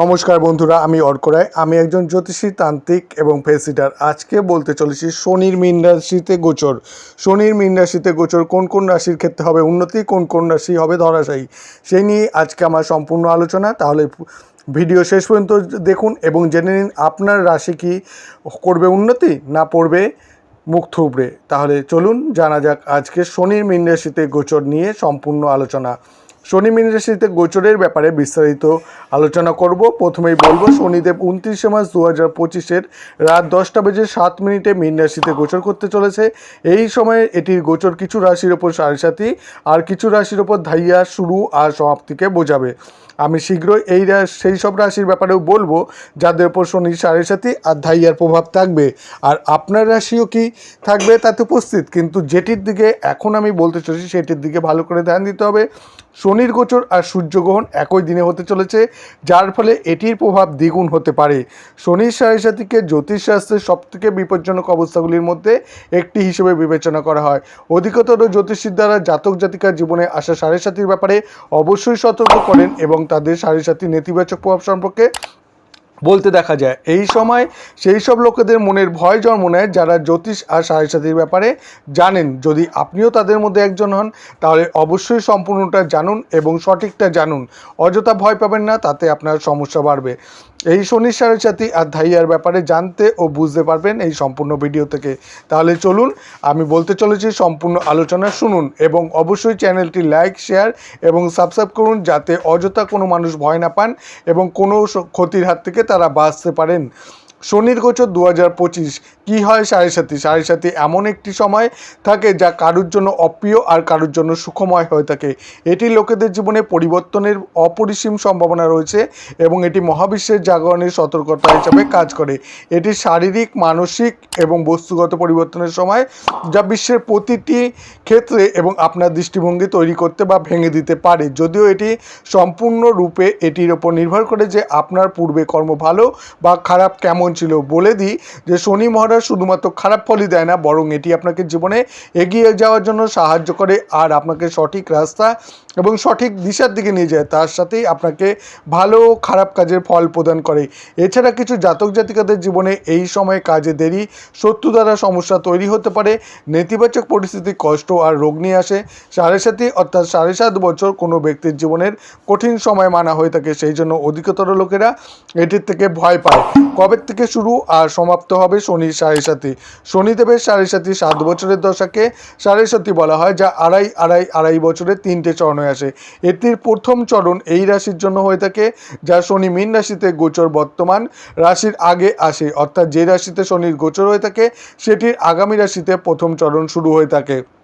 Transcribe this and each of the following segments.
নমস্কার বন্ধুরা, আমি অর্ক রায়। আমি একজন জ্যোতিষী, তান্ত্রিক এবং ফেসিটার আজকে বলতে চলেছি শনির মীন রাশিতে গোচর। শনির মীন রাশিতে গোচর কোন কোন রাশির ক্ষেত্রে হবে? উন্নতি কোন কোন রাশি হবে? ধরাশায়ী। সেই নিয়ে আজকে আমার সম্পূর্ণ আলোচনা। তাহলে ভিডিও শেষ পর্যন্ত দেখুন এবং জেনে নিন আপনার রাশি কি করবে উন্নতি না পড়বে মুখ থুবড়ে। তাহলে চলুন জানা যাক আজকে শনির মীন রাশিতে গোচর নিয়ে সম্পূর্ণ আলোচনা। শনি মিন রাশিতে গোচরের ব্যাপারে বিস্তারিত আলোচনা করব। প্রথমেই বলব, শনিদেব উনত্রিশে মার্চ দু হাজার পঁচিশের রাত দশটা বেজে সাত মিনিটে মিন রাশিতে গোচর করতে চলেছে। এই সময়ে এটির গোচর কিছু রাশির ওপর সাড়ে সাথী আর কিছু রাশির ওপর ধাইয়া, শুরু আর সমাপ্তিকে বোঝাবে। আমি শীঘ্রই এই সেই সব রাশির ব্যাপারেও বলব, যাদের উপর শনি সাড়ে সাথী আর ধাইয়ার প্রভাব থাকবে। আর আপনার রাশিও কি থাকবে তাতে উপস্থিত? কিন্তু যেটির দিকে এখন আমি বলতে চলেছি, সেটির দিকে ভালো করে ধ্যান দিতে হবে। শনির গোচর আর সূর্যগ্রহণ একই দিনে হতে চলেছে, যার ফলে এটির প্রভাব দ্বিগুণ হতে পারে। শনির সাড়ে সাথীকে জ্যোতিষশাস্ত্রের সবথেকে বিপজ্জনক অবস্থাগুলির মধ্যে একটি হিসেবে বিবেচনা করা হয়। অধিকতর জ্যোতিষীর দ্বারা জাতক জাতিকার জীবনে আসা সাড়ে সাথীর ব্যাপারে অবশ্যই সতর্ক করেন এবং তাদের সাড়ে সাথী নেতিবাচক প্রভাব সম্পর্কে বলতে দেখা যায়। এই সময় সেই সব লোকেদের মনের ভয় জন্ম নেয় যারা জ্যোতিষ আর সারি সাথীর ব্যাপারে জানেন। যদি আপনিও তাদের মধ্যে একজন হন, তাহলে অবশ্যই সম্পূর্ণটা জানুন এবং সঠিকটা জানুন। অযথা ভয় পাবেন না, তাতে আপনার সমস্যা বাড়বে। এই শনির সাড়ে সাথী আর ধাইয়ার ব্যাপারে জানতে ও বুঝতে পারবেন এই সম্পূর্ণ ভিডিও থেকে। তাহলে চলুন, আমি বলতে চলেছি সম্পূর্ণ আলোচনা শুনুন এবং অবশ্যই চ্যানেলটি লাইক, শেয়ার এবং সাবস্ক্রাইব করুন যাতে অযথা কোনো মানুষ ভয় না পান এবং কোনো ক্ষতির হাত থেকে তারা বাঁচতে পারেন। শনির গোচর দু হাজার পঁচিশ। কী হয় সাড়ে সাথী সাড়ে সাথী এমন একটি সময় থাকে যা কারুর জন্য অপ্রিয় আর কারুর জন্য সুখময় হয়ে থাকে। এটি লোকেদের জীবনে পরিবর্তনের অপরিসীম সম্ভাবনা রয়েছে এবং এটি মহাবিশ্বের জাগরণের সতর্কতা হিসাবে কাজ করে। এটি শারীরিক, মানসিক এবং বস্তুগত পরিবর্তনের সময় যা বিশ্বের প্রতিটি ক্ষেত্রে এবং আপনার দৃষ্টিভঙ্গি তৈরি করতে বা ভেঙে দিতে পারে। যদিও এটি সম্পূর্ণরূপে এটির ওপর নির্ভর করে যে আপনার পূর্বে কর্ম ভালো বা খারাপ কেমন ছিল, বলে দিই যে শনি মহারাজ শুধুমাত্র খারাপ ফলই দেয় না, বরং এটি আপনাকে জীবনে এগিয়ে যাওয়ার জন্য সাহায্য করে। আর আপনাকে সঠিক রাস্তা এবং সঠিক দিশার দিকে নিয়ে যায়, তার সাথেই আপনাকে ভালো খারাপ কাজের ফল প্রদান করে। এছাড়া কিছু জাতক জাতিকাদের জীবনে এই সময় কাজে দেরি, শত্রু দ্বারা সমস্যা তৈরি হতে পারে, নেতিবাচক পরিস্থিতি, কষ্ট আর রোগ নিয়ে আসে। সাড়ে সাথী অর্থাৎ সাড়ে সাত বছর কোনো ব্যক্তির জীবনের কঠিন সময় মানা হয়ে থাকে, সেই জন্য অধিকতর লোকেরা এটির থেকে ভয় পায়। কবে থেকে শুরু আর সমাপ্ত হবে শনির সাড়ে সাথী শনিদেবের সাড়ে সাথী সাত বছরের দশাকে সাড়ে সাথী বলা হয়, যা আড়াই আড়াই আড়াই বছরের তিনটে চরণে আসে। এটির প্রথম চরণ এই রাশির জন্য হয়ে থাকে, যা শনি মীন রাশিতে গোচর বর্তমান রাশির আগে আসে। অর্থাৎ যে রাশিতে শনির গোচর হয়ে থাকে, সেটির আগামী রাশিতে প্রথম চরণ শুরু হয়ে থাকে।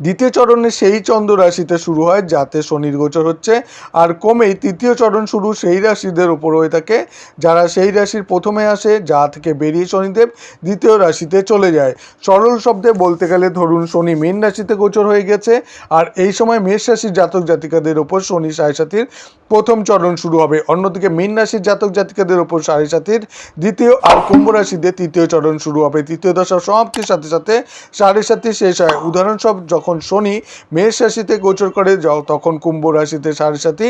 দ্বিতীয় চরণে সেই চন্দ্র রাশিতে শুরু হয়, যাতে শনির গোচর হচ্ছে। আর কমেই তৃতীয় চরণ শুরু সেই রাশিদের উপর হয়ে থাকে। যারা সেই রাশির প্রথমে আসে, যা থেকে বেরিয়ে শনিদেব দ্বিতীয় রাশিতে চলে যায়। সরল শব্দে বলতে গেলে ধরুন শনি মীন রাশিতে গোচর হয়ে গেছে। আর এই সময় মেষ রাশির জাতক জাতিকাদের ওপর শনি সাড়ে সাথীর প্রথম চরণ শুরু হবে। অন্যদিকে মীন রাশির জাতক জাতিকাদের ওপর সাড়ে সাথীর দ্বিতীয় আর কুম্ভ রাশিতে তৃতীয় চরণ শুরু হবে। তৃতীয় দশা সমাপ্তির সাথে সাথে সাড়ে সাথী শেষ হয়। উদাহরণস্বরূপ যখন শনি মেষ রাশিতে গোচর করে তখন কুম্ভ রাশিতে সাড়ে সাথী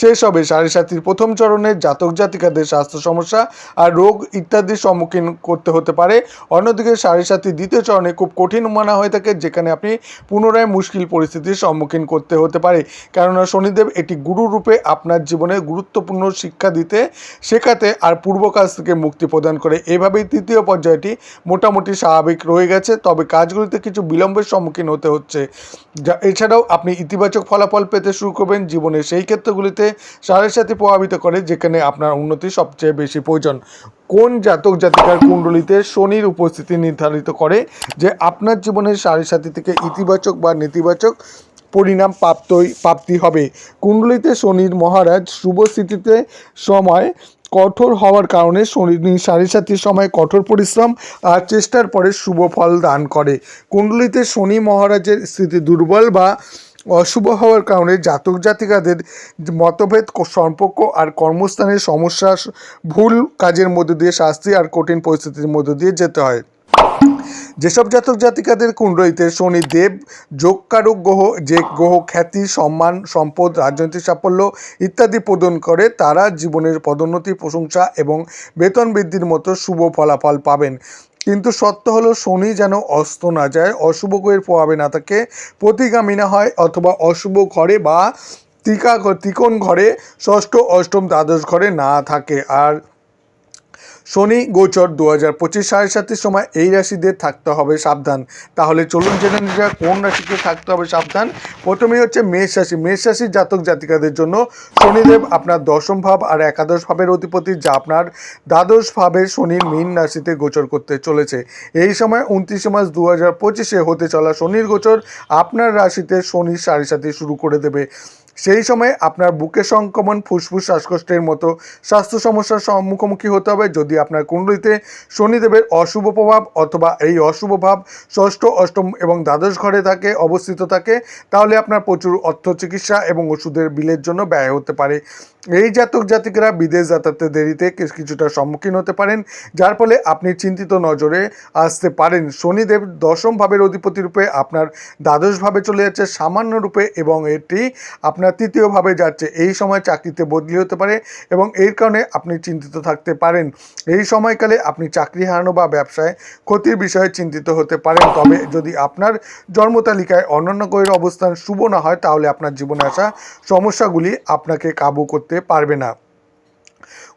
শেষ হবে সাড়ে প্রথম চরণে জাতক জাতিকাদের স্বাস্থ্য সমস্যা আর রোগ ইত্যাদির সম্মুখীন করতে হতে পারে। অন্যদিকে সাড়ে সাতির দ্বিতীয় চরণে খুব কঠিন মানা হয়ে থাকে, যেখানে আপনি পুনরায় মুশকিল পরিস্থিতির সম্মুখীন করতে হতে পারে। কেননা শনিদেব এটি গুরু রূপে আপনার জীবনে গুরুত্বপূর্ণ শিক্ষা দিতে শেখাতে আর পূর্ব কাজ থেকে মুক্তি প্রদান করে। এভাবেই তৃতীয় পর্যায়টি মোটামুটি স্বাভাবিক রয়ে গেছে, তবে কাজগুলিতে কিছু বিলম্বের সম্মুখীন হতে হচ্ছে। এছাড়াও আপনি ইতিবাচক ফলাফল পেতে শুরু করবেন জীবনের সেই ক্ষেত্রগুলিতে সাড়ে সাথে প্রভাবিত করে, যেখানে আপনার উন্নতি সবচেয়ে বেশি প্রয়োজন। কোন জাতক জাতিকার কুণ্ডলিতে শনির উপস্থিতি নির্ধারিত করে যে আপনার জীবনের সাড়ে সাথী থেকে ইতিবাচক বা নেতিবাচক পরিণাম প্রাপ্তই, প্রাপ্তি হবে? কুণ্ডলিতে শনির মহারাজ শুভ স্থিতিতে সময় কঠোর হওয়ার কারণে শনি সাড়ে সাতির সময় কঠোর পরিশ্রম আর চেষ্টার পরে শুভ ফল দান করে। কুণ্ডলিতে শনি মহারাজের স্থিতি দুর্বল বা অশুভ হওয়ার কারণে জাতক জাতিকাদের মতভেদ, সম্পর্ক আর কর্মস্থানের সমস্যা ভুল কাজের মধ্যে দিয়ে শাস্তি আর কঠিন পরিস্থিতির মধ্যে দিয়ে যেতে হয়। যেসব জাতক জাতিকাদের কুণ্ডলিতে শনি দেব যোগকারক গ্রহ, যে গ্রহ খ্যাতি, সম্মান, সম্পদ, রাজনৈতিক সাফল্য ইত্যাদি প্রদান করে, তারা জীবনের পদোন্নতি, প্রশংসা এবং বেতন বৃদ্ধির মতো শুভ ফলাফল পাবেন। কিন্তু সত্য হলো শনি যেন অস্ত না যায়, অশুভ গ্রহের প্রভাবে না থাকে প্রতিগামী না হয় অথবা অশুভ ঘরে বা টিকা তিকোণ ঘরে, ষষ্ঠ, অষ্টম, দ্বাদশ ঘরে না থাকে। আর শনি গোচর দু হাজার পঁচিশ সাড়ে সাতের সময় এই রাশিদের থাকতে হবে সাবধান। তাহলে চলুন জেনে নিয়ে কোন রাশিকে থাকতে হবে সাবধান। প্রথমেই হচ্ছে মেষ রাশি। মেষ রাশির জাতক জাতিকাদের জন্য শনিদেব আপনার দশম ভাব আর একাদশ ভাবের অধিপতি যা আপনার দ্বাদশ ভাবে শনির মীন রাশিতে গোচর করতে চলেছে। এই সময় উনত্রিশে মার্চ দু হাজার পঁচিশে হতে চলা শনির গোচর আপনার রাশিতে শনির সাড়ে সাথে শুরু করে দেবে। সেই সময় আপনার বুকে সংক্রমণ, ফুসফুস, শ্বাসকষ্টের মতো স্বাস্থ্য সমস্যার সম- মুখোমুখি হতে হবে। যদি আপনার কুণ্ডলিতে শনিদেবের অশুভ প্রভাব অথবা এই অশুভ ভাব ষষ্ঠ, অষ্টম এবং দ্বাদশ ঘরে থাকে, অবস্থিত থাকে, তাহলে আপনার প্রচুর অর্থ চিকিৎসা এবং ওষুধের বিলের জন্য ব্যয় হতে পারে। এই জাতক জাতিকেরা বিদেশ যাতায়াতে দেরিতে কিছু- কিছুটা সম্মুখীন হতে পারেন, যার ফলে আপনি চিন্তিত নজরে আসতে পারেন। শনিদেব দশম ভাবের অধিপতি রূপে আপনার দ্বাদশ ভাবে চলে যাচ্ছে, সামান্য রূপে এবং এটি আপনার তৃতীয় ভাবে যাচ্ছে। এই সময় চাকরিতে বদলি হতে পারে এবং এর কারণে আপনি চিন্তিত থাকতে পারেন। এই সময়কালে আপনি চাকরি হারানো বা ব্যবসায় ক্ষতির বিষয়ে চিন্তিত হতে পারেন। তবে যদি আপনার জন্ম তালিকায় অন্যান্য গ্রহের অবস্থান শুভ না হয়, তাহলে আপনার জীবনে আসা সমস্যাগুলি আপনাকে কাবু করতে পারবে না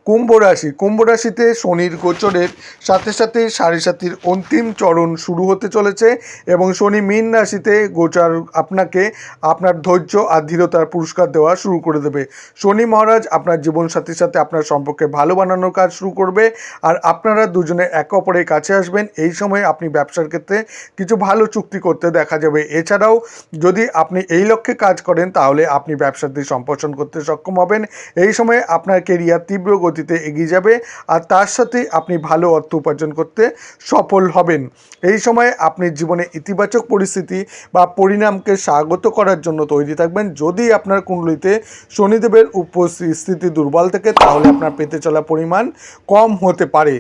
কুম্ভ রাশি। কুম্ভ রাশিতে শনির গোচরের সাথে সাথে সাড়ে সাতির অন্তিম চরণ শুরু হতে চলেছে এবং শনি মীন রাশিতে গোচার আপনাকে আপনার ধৈর্য আর ধীরতার পুরস্কার দেওয়া শুরু করে দেবে। শনি মহারাজ আপনার জীবন সাথীর সাথে আপনার সম্পর্কে ভালো বানানোর কাজ শুরু করবে আর আপনারা দুজনে একে অপরের কাছে আসবেন। এই সময় আপনি ব্যবসার ক্ষেত্রে কিছু ভালো চুক্তি করতে দেখা যাবে। এছাড়াও যদি আপনি এই লক্ষ্যে কাজ করেন তাহলে আপনি ব্যবসাতে সম্প্রসারণ করতে সক্ষম হবেন। এই সময় আপনার কেরিয়ার তীব্র গতিতে এগিয়ে যাবে আর তার সাথে আপনি ভালো অর্থ উপার্জন করতে সফল হবেন। এই সময় আপনি জীবনে ইতিবাচক পরিস্থিতি বা পরিণামকে স্বাগত করার জন্য তৈরি থাকবেন। যদি আপনার কুণ্ডলিতে শনিদেবের উপস্থিতি দুর্বল থাকে, তাহলে আপনার পেতে চলা পরিমাণ কম হতে পারে।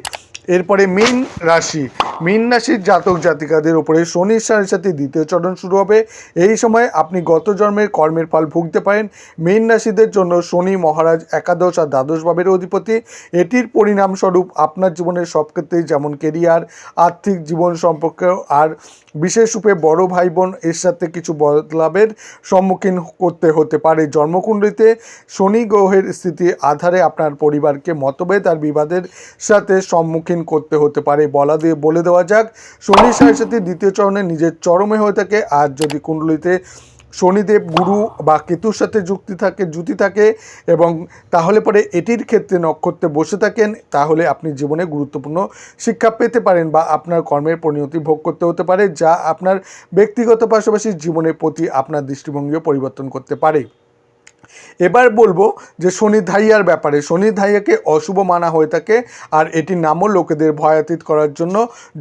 এরপরে মীন রাশি। মীন রাশির জাতক জাতিকাদের উপরে শনির সাড়ে সাথে দ্বিতীয় চরণ শুরু হবে। এই সময় আপনি গত জন্মের কর্মের ফল ভুগতে পারেন। মীন রাশিদের জন্য শনি, মহারাজ, একাদশ আর দ্বাদশ ভাবের অধিপতি। এটির পরিণামস্বরূপ আপনার জীবনের সব ক্ষেত্রেই যেমন কেরিয়ার আর্থিক জীবন সম্পর্কে আর বিশেষ রূপে বড় ভাই বোন এর সাথে কিছু বদলাভের সম্মুখীন করতে হতে পারে। জন্মকুণ্ডলিতে শনি গ্রহের স্থিতি আধারে আপনার পরিবারকে মতভেদ আর বিবাদের সাথে সম্মুখীন করতে হতে পারে। বলা দিয়ে বলে দেওয়া যাক, শনি সাথে দ্বিতীয় চরণে নিজের চরমে হয়ে থাকে। আর যদি কুণ্ডলিতে শনিদেব, গুরু বা কেতুর সাথে যুক্তি থাকে জুতি থাকে এবং তাহলে পরে এটির ক্ষেত্রে নক্ষত্রে বসে থাকেন, তাহলে আপনি জীবনে গুরুত্বপূর্ণ শিক্ষা পেতে পারেন বা আপনার কর্মের পরিণতি ভোগ করতে হতে পারে, যা আপনার ব্যক্তিগত পাশাপাশি জীবনের প্রতি আপনার দৃষ্টিভঙ্গিও পরিবর্তন করতে পারে। এবার বলব যে শনি ধাইয়ার ব্যাপারে। শনি ধাইয়াকে অশুভ মানা হয়ে থাকে আর এটির নামও লোকেদের ভয়াতীত করার জন্য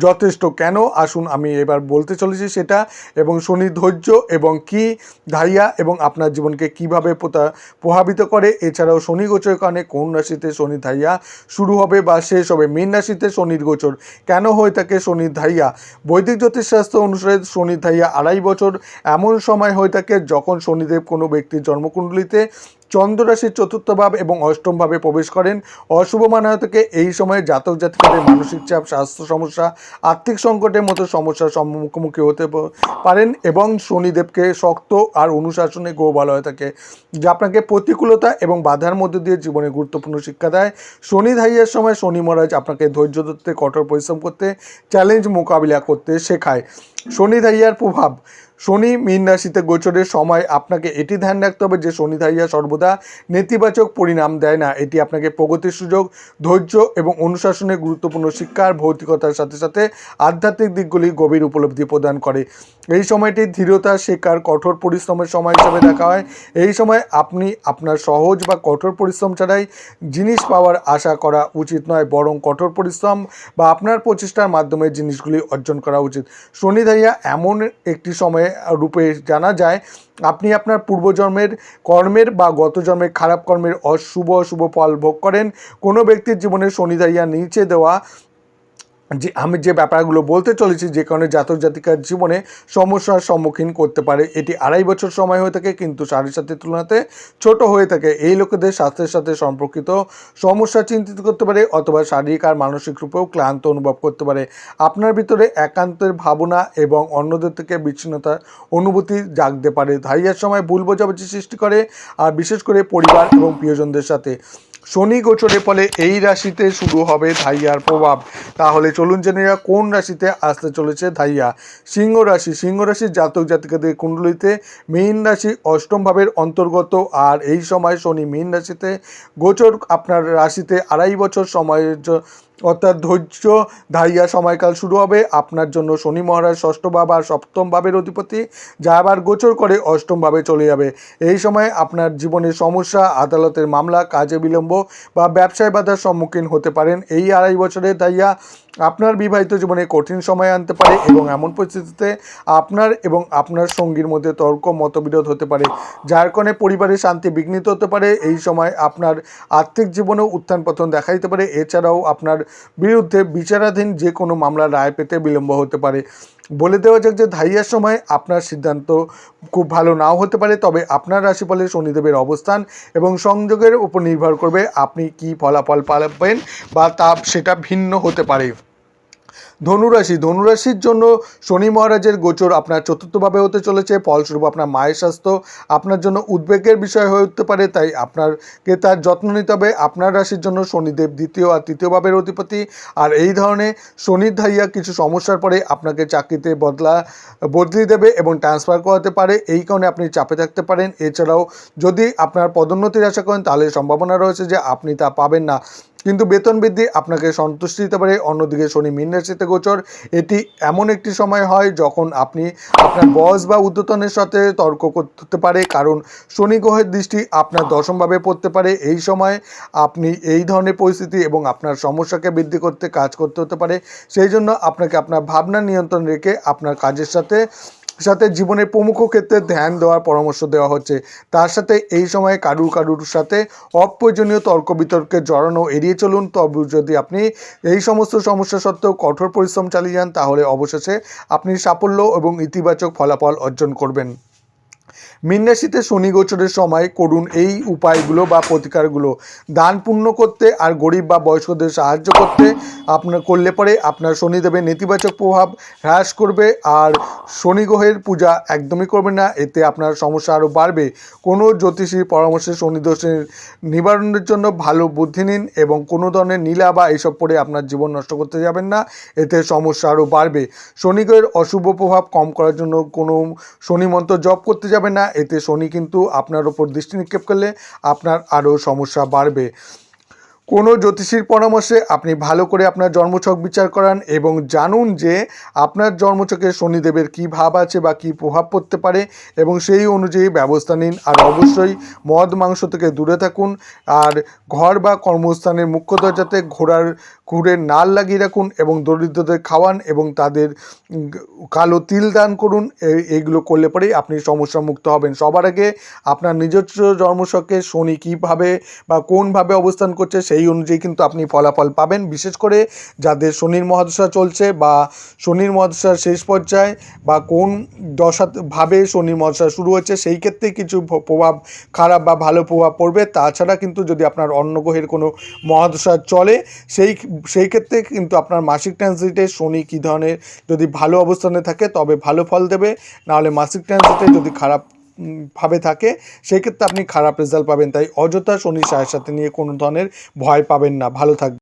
যথেষ্ট। কেন? আসুন আমি এবার বলতে চলেছি সেটা এবং শনি ধৈর্য এবং কি ধাইয়া এবং আপনার জীবনকে কীভাবে প্রভাবিত করে। এছাড়াও শনি গোচরের কারণে কোন রাশিতে শনি ধাইয়া শুরু হবে বা শেষ হবে? মীন রাশিতে শনির গোচর কেন হয়ে থাকে শনির ধাইয়া? বৈদিক জ্যোতিষশাস্ত্র অনুসারে শনি ধাইয়া আড়াই বছর এমন সময় হয়ে থাকে যখন শনিদেব কোনো ব্যক্তির জন্মকুণ্ডলিতে চন্দ্র রাশির চতুর্থ ভাব এবং অষ্টম ভাবে প্রবেশ করেন। অশুভ মানা হয়ে থাকে এই সময়ে জাতক জাতিকাদের মানসিক চাপ, স্বাস্থ্য সমস্যা, আর্থিক সংকটের মতো সমস্যার সম্মুখীন হতে পারেন এবং শনিদেবকে শক্ত আর অনুশাসনে গো বলা হয়ে থাকে যা আপনাকে প্রতিকূলতা এবং বাধার মধ্যে দিয়ে জীবনে গুরুত্বপূর্ণ শিক্ষা দেয়। শনি ধাইয়ের সময় শনি মহারাজ আপনাকে ধৈর্য ধরতে, কঠোর পরিশ্রম করতে চ্যালেঞ্জ মোকাবিলা করতে শেখায়। শনি ধাইয়ার প্রভাব শনি, মীন রাশিতে গোচরের সময় আপনাকে এটি ধ্যান রাখতে হবে যে শনি ধাইয়া সর্বদা নেতিবাচক পরিণাম দেয় না। এটি আপনাকে প্রগতির সুযোগ, ধৈর্য এবং অনুশাসনের গুরুত্বপূর্ণ শিক্ষার ভৌতিকতার সাথে সাথে আধ্যাত্মিক দিকগুলি গভীর উপলব্ধি প্রদান করে। এই সময়টি ধীরতা শেখার কঠোর পরিশ্রমের সময় হিসাবে দেখা হয়। এই সময় আপনি আপনার সহজ বা কঠোর পরিশ্রম ছাড়াই জিনিস পাওয়ার আশা করা উচিত নয়, বরং কঠোর পরিশ্রম বা আপনার প্রচেষ্টার মাধ্যমে জিনিসগুলি অর্জন করা উচিত। শনি ধাইয়া এমন একটি সময়ে রূপে জানা যায়, আপনি আপনার পূর্বজন্মের কর্মের বা গত জন্মের খারাপ কর্মের অশুভ অশুভ ফল ভোগ করেন। কোনো ব্যক্তির জীবনে শনি ধাইয়া নিচে দেওয়া যে আমি যে ব্যাপারগুলো বলতে চলেছি যে কারণে জাতক জাতিকার জীবনে সমস্যার সম্মুখীন করতে পারে, এটি আড়াই বছর সময় হয়ে থাকে কিন্তু সাড়ে সাথে তুলনাতে ছোট হয়ে থাকে। এই লোকেদের স্বাস্থ্যের সাথে সম্পর্কিত সমস্যা চিন্তিত করতে পারে অথবা শারীরিক আর মানসিক রূপেও ক্লান্ত অনুভব করতে পারে। আপনার ভিতরে একান্তের ভাবনা এবং অন্যদের থেকে বিচ্ছিন্নতার অনুভূতি জাগতে পারে। ধাইয়ার সময় ভুল বোঝাবুঝি সৃষ্টি করে, আর বিশেষ করে পরিবার এবং প্রিয়জনদের সাথে। শনি গোচরের ফলে এই রাশিতে শুরু হবে ধাইয়ার প্রভাব। তাহলে চলুন জেনে কোন রাশিতে আসতে চলেছে ধাইয়া। সিংহ রাশি, সিংহ রাশির জাতক জাতিকাদের কুণ্ডলিতে মীন রাশি অষ্টম ভাবের অন্তর্গত আর এই সময় শনি মীন রাশিতে। গোচর আপনার রাশিতে আড়াই বছর সময়ের অর্থাৎ ধৈর্য, ধাইয়া, সময়কাল শুরু হবে। আপনার জন্য শনি মহারাজ ষষ্ঠ ভাব আর সপ্তম ভাবের অধিপতি, যা আবার গোচর করে অষ্টম ভাবে চলে যাবে। এই সময় আপনার জীবনের সমস্যা, আদালতের মামলা, কাজে বিলম্ব বা ব্যবসায় বাধার সম্মুখীন হতে পারেন। এই আড়াই বছরে ধাইয়া আপনার বিবাহিত জীবনে কঠিন সময় আনতে পারে এবং এমন পরিস্থিতিতে আপনার এবং আপনার সঙ্গীর মধ্যে তর্ক, মতবিরোধ হতে পারে, যার কারণে পরিবারের শান্তি, বিঘ্নিত হতে পারে। এই সময় আপনার আর্থিক জীবনেও উত্থান পতন দেখা দিতে পারে। এছাড়াও আপনার বিরুদ্ধে বিচারাধীন যে কোনো মামলা রায় পেতে বিলম্ব হতে পারে। বলে দেওয়া যাক যে ধাইয়ার সময় আপনার সিদ্ধান্ত খুব ভালো নাও হতে পারে, তবে আপনার রাশিফলে শনিদেবের অবস্থান এবং সংযোগের উপর নির্ভর করবে আপনি কি ফলাফল পাবেন বা তা সেটা ভিন্ন হতে পারে। ধনুরাশি। ধনুরাশির জন্য শনি মহারাজের গোচর আপনার চতুর্থভাবে হতে চলেছে, ফলস্বরূপ আপনার মায়ের স্বাস্থ্য আপনার জন্য উদ্বেগের বিষয় হয়ে উঠতে পারে, তাই আপনারকে তার যত্ন নিতে হবে। আপনার রাশির জন্য শনিদেব দ্বিতীয় আর তৃতীয় ভাবের অধিপতি। আর এই ধরনের শনির ধাইয়া কিছু সমস্যার পরে আপনাকে চাকরিতে বদলা, বদলি দেবে এবং ট্রান্সফার করাতে পারে। এই কারণে আপনি চাপে থাকতে পারেন। এছাড়াও যদি আপনার পদোন্নতির আশা করেন, তাহলে সম্ভাবনা রয়েছে যে আপনি তা পাবেন না। কিন্তু বেতন বৃদ্ধি আপনাকে সন্তুষ্টি দিতে পারে। অন্যদিকে শনি মীন রাশিতে গোচর। এটি এমন একটি সময় হয় যখন আপনি আপনার বস বা উদ্যতনের সাথে তর্ক করতে পারে, কারণ শনি গ্রহের দৃষ্টি আপনার দশমভাবে পড়তে পারে। এই সময় আপনি এই ধরনের পরিস্থিতি এবং আপনার সমস্যাকে বৃদ্ধি করতে, কাজ করতে হতে পারে। সেই জন্য আপনাকে আপনার ভাবনা নিয়ন্ত্রণ রেখে আপনার কাজের সাথে সাথে জীবনের প্রমুখ ক্ষেত্রে ধ্যান দেওয়ার পরামর্শ দেওয়া হচ্ছে। তার সাথে এই সময়ে কারুর কারুর সাথে অপ্রয়োজনীয় তর্ক বিতর্কে জড়ানো এড়িয়ে চলুন। তবে যদি আপনি এই সমস্ত সমস্যা সত্ত্বেও কঠোর পরিশ্রম চালিয়ে যান, তাহলে অবশেষে আপনি সাফল্য এবং ইতিবাচক ফলাফল অর্জন করবেন। মিনরাশিতে শনি গোচরের সময় করুন এই উপায়গুলো বা প্রতিকারগুলো। দান পুণ্য করতে আর গরিব বা বয়স্কদের সাহায্য করতে আপনার করলে পরে আপনার শনিদেবের নেতিবাচক প্রভাব হ্রাস করবে আর শনি গ্রহের পূজা একদমই করবেন না, এতে আপনার সমস্যা আরও বাড়বে। কোনো জ্যোতিষীর পরামর্শে শনি দোষের নিবারণের জন্য ভালো বুদ্ধি নিন এবং কোনো ধরনের নীলা বা এইসব পরে আপনার জীবন নষ্ট করতে যাবেন না, এতে সমস্যা আরও বাড়বে। শনি গ্রহের অশুভ প্রভাব কম করার জন্য কোনো শনি মন্ত্র জপ করতে যাবেন না এতে শনি কিন্তু আপনার ওপর দৃষ্টি নিক্ষেপ করলে আপনার আরও সমস্যা বাড়বে। কোনো জ্যোতিষীর পরামর্শে আপনি ভালো করে আপনার জন্মছক বিচার করান এবং জানুন যে আপনার জন্মছকে শনিদেবের কী ভাব আছে বা কী প্রভাব পড়তে পারে এবং সেই অনুযায়ী ব্যবস্থা নিন। আর অবশ্যই মদ মাংস থেকে দূরে থাকুন আর ঘর বা কর্মস্থানের মুখ্য দরজাতে ঘোড়ার ঘুরে নাল লাগিয়ে রাখুন এবং দরিদ্রদের খাওয়ান এবং তাদের কালো তিল দান করুন। এই- এইগুলো করলে পরেই আপনি সমস্যা মুক্ত হবেন। সবার আগে আপনার নিজস্ব জন্মছকে শনি কীভাবে বা কোনভাবে অবস্থান করছে সেই অনুযায়ী কিন্তু আপনি ফলাফল পাবেন। বিশেষ করে যাদের শনির মহাদশা চলছে বা শনির মহাদশার শেষ পর্যায়ে বা কোন দশা ভাবে শনির মহাদশা শুরু হচ্ছে সেই ক্ষেত্রে কিছু প্রভাব খারাপ বা ভালো প্রভাব পড়বে। তাছাড়া কিন্তু যদি আপনার অন্য গ্রহের কোনো মহাদশা চলে, সেই সেই ক্ষেত্রে কিন্তু আপনার মাসিক ট্রানজিটে শনি কী ধরনের যদি ভালো অবস্থানে থাকে, তবে ভালো ফল দেবে। নাহলে মাসিক ট্রানজিটে যদি খারাপ ভাবে থাকে, সেক্ষেত্রে আপনি খারাপ রেজাল্ট পাবেন। তাই অযথা শনি সাহের সাথে নিয়ে কোনো ধরনের ভয় পাবেন না। ভালো থাকবেন।